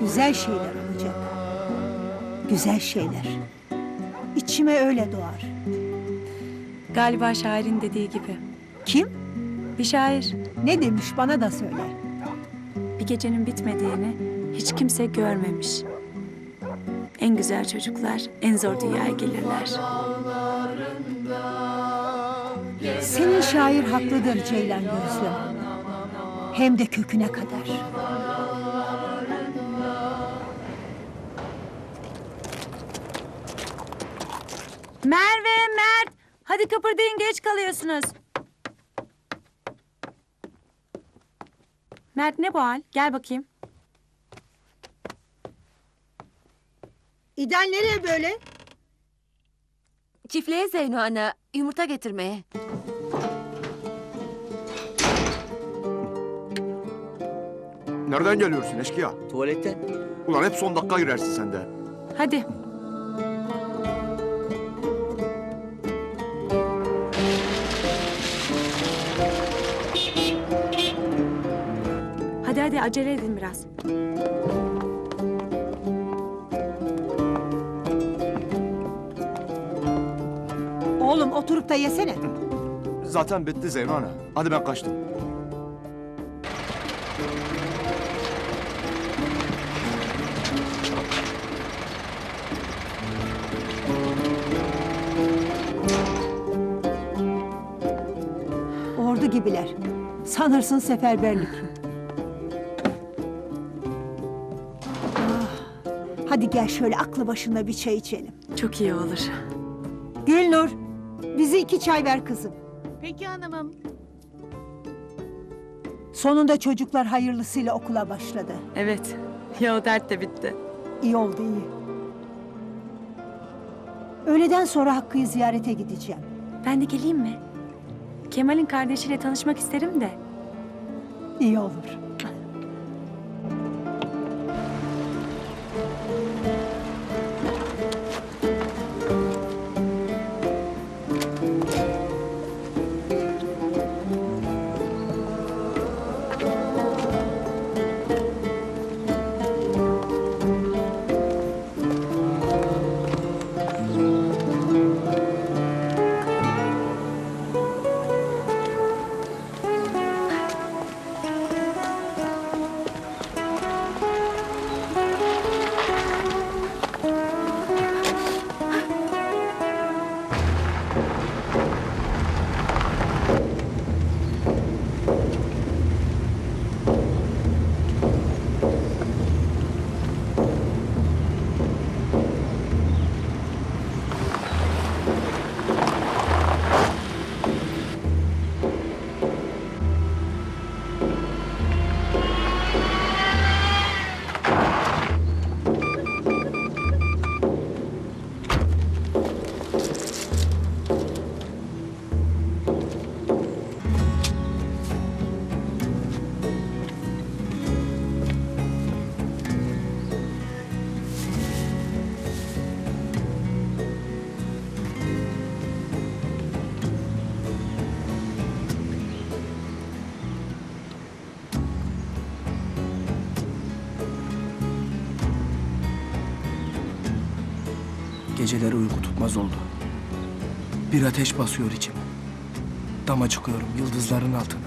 Güzel şeyler olacak. Güzel şeyler. İçime öyle doğar. Galiba şairin dediği gibi. Kim? Bir şair Ne demiş bana da söyle. bir gecenin bitmediğini hiç kimse görmemiş. En güzel çocuklar en zor dünyaya gelirler. Senin şair haklıdır Ceylan Gözlüm. Hem de köküne kadar. Merve, Mert. Hadi kıpırdayın geç kalıyorsunuz. Mert ne bu hal? Gel bakayım. İdal nereye böyle? Çiftliğe Zeyno ana yumurta getirmeye. Nereden geliyorsun eşkıya? Tuvaletten. Ulan hep son dakika girersin sen de. Hadi. Acele edin biraz. Oğlum oturup da yesene. Zaten bitti Zeyno ana. Hadi ben kaçtım. Ordu gibiler. Sanırsın seferberlik. Hadi gel şöyle aklı başında bir çay içelim. Çok iyi olur. Gülnur, bizi iki çay ver kızım. Peki hanımım. Sonunda çocuklar hayırlısıyla okula başladı. Evet. Ya o dert de bitti. İyi oldu iyi. Öğleden sonra Hakkı'yı ziyarete gideceğim. Ben de geleyim mi? Kemal'in kardeşiyle tanışmak isterim de. İyi olur. Geceleri uyku tutmaz oldu. Bir ateş basıyor içime. Dama çıkıyorum yıldızların altına.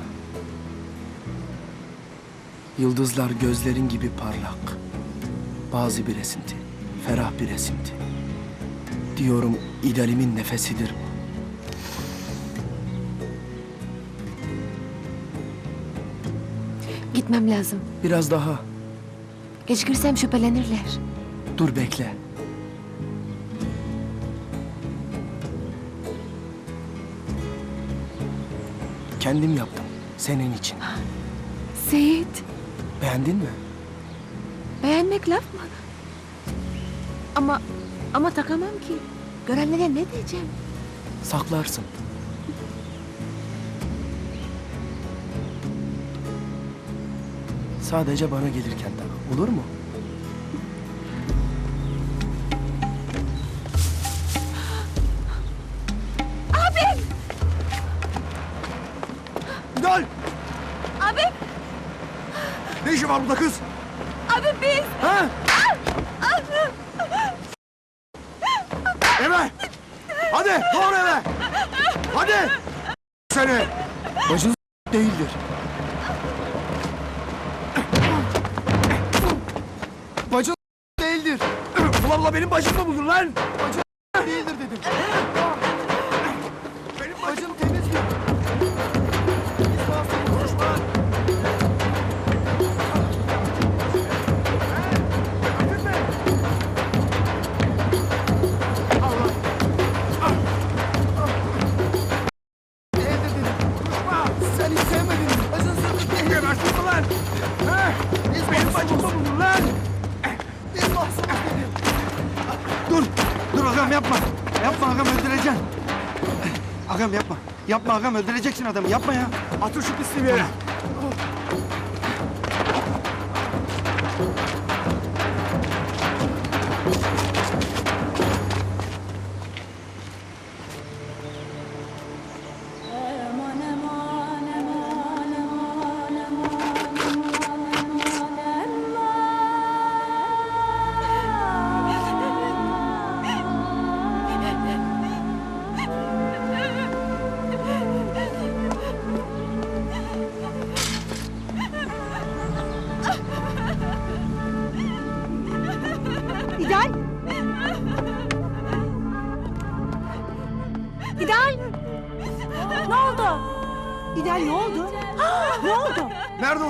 Yıldızlar gözlerin gibi parlak. Bazı bir esinti, ferah bir esinti. Diyorum idealimin nefesidir bu. Gitmem lazım. Biraz daha. Geçirsem şüphelenirler. Dur bekle. Kendim yaptım. Senin için. Seyit, Beğendin mi? beğenmek laf mı? Ama, ama takamam ki. Görenlere ne diyeceğim? Saklarsın. Sadece bana gelirken tak. Olur mu? Gel! Abi, Ne işin var burada kız? Abi biz. Ha? Eve! Hadi doğru eve! Hadi! Seni! Bacın değildir. Bacın değildir. Ulan ulan benim başımda bulur lan! Değildir Ulan! Ha? Benim başımda bulur lan! Biz mahsumuz dedim. Dur! Dur ağam yapma! Yapma ağam öldüreceksin! Ağam yapma! Yapma ağam öldüreceksin adamı yapma ya! Atır şu pisliği bir yere! İdal ne oldu? ne oldu? Nerede o?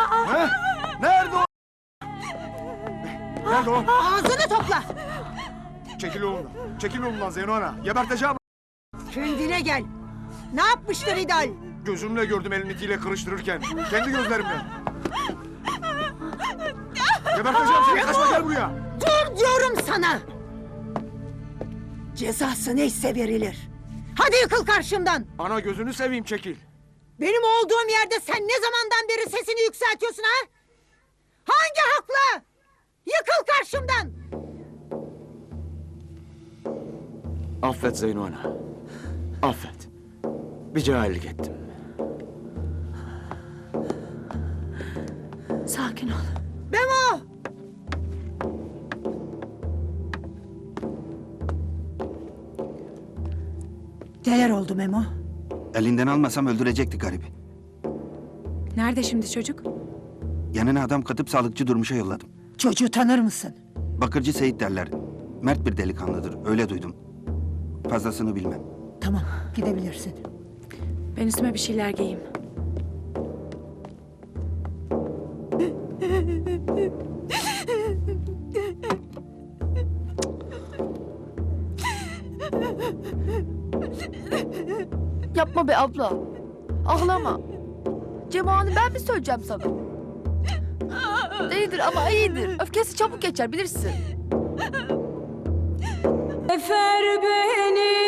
Ha? Nerede o? Nerede o? Ağzını topla. Çekil oğlumdan. Çekil oğlumdan Zeyno ana. Geberteceğim. Kendine gel. Ne yapmıştır İdal? Gözümle gördüm elini itiyle kırıştırırken. Kendi gözlerimle. Geberteceğim seni. Kaçma gel buraya. Dur diyorum sana. Cezası neyse verilir. Hadi yıkıl karşımdan. Ana gözünü seveyim çekil. Benim olduğum yerde sen ne zamandan beri sesini yükseltiyorsun ha? Hangi hakla? Yıkıl karşımdan. Affet Zeyno ana. Affet. Bir cahillik ettim. Neler oldu Memo? Elinden almasam öldürecekti garibi. Nerede şimdi çocuk? Yanına adam katıp sağlıkçı durmuşa yolladım. Çocuğu tanır mısın? Bakırcı Seyit derler. Mert bir delikanlıdır, öyle duydum. Fazlasını bilmem. Tamam, gidebilirsin. Ben üstüme bir şeyler giyeyim. Yapma be abla. Ağlama. Cema'nı ben mi söyleyeceğim sana? Delidir ama iyidir. Öfkesi çabuk geçer bilirsin. Efer beni